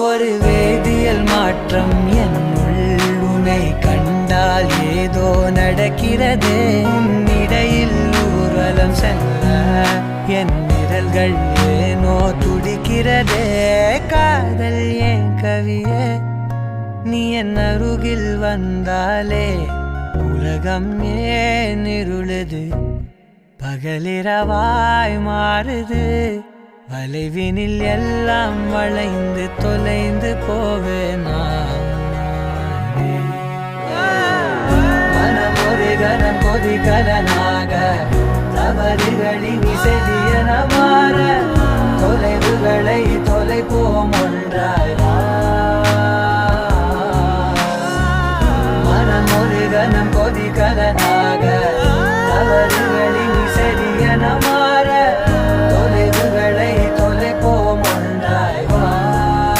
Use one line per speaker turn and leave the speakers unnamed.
ஒரு வேதியியல் மாற்றம் என்னுள் உன்னை கண்டால் ஏதோ நடக்கிறது. இடையில் ஊர்வலம் செல்ல என் நிரல்கள் ஏனோ துடிக்கிறதே. காதல் ஏன் கவியே? நீ என் அருகில் வந்தாலே உலகம் ஏன் இருளுது? பகலிரவாய் மாறுது. வளைவினில் எல்லாம் வளைந்து தொலைந்து போவேனா மனமொரு கனம் பொதி கலனாக தவறுகளின் இசைதியன மாற தொலைவுகளை தொலைப்போம் ஒன்றாய். மனமொரு கனம் பொதி கலனாக